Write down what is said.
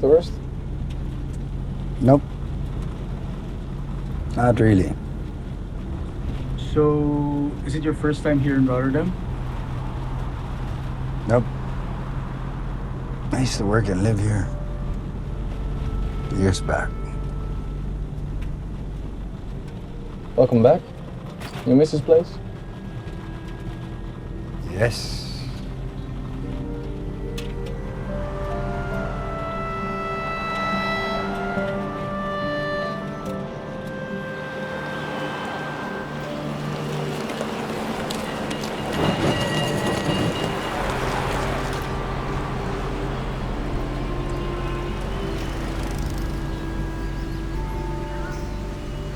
The worst? Nope. Not really. So, is it your first time here in Rotterdam? Nope. I used to work and live here. Years back. Welcome back. You miss this place? Yes.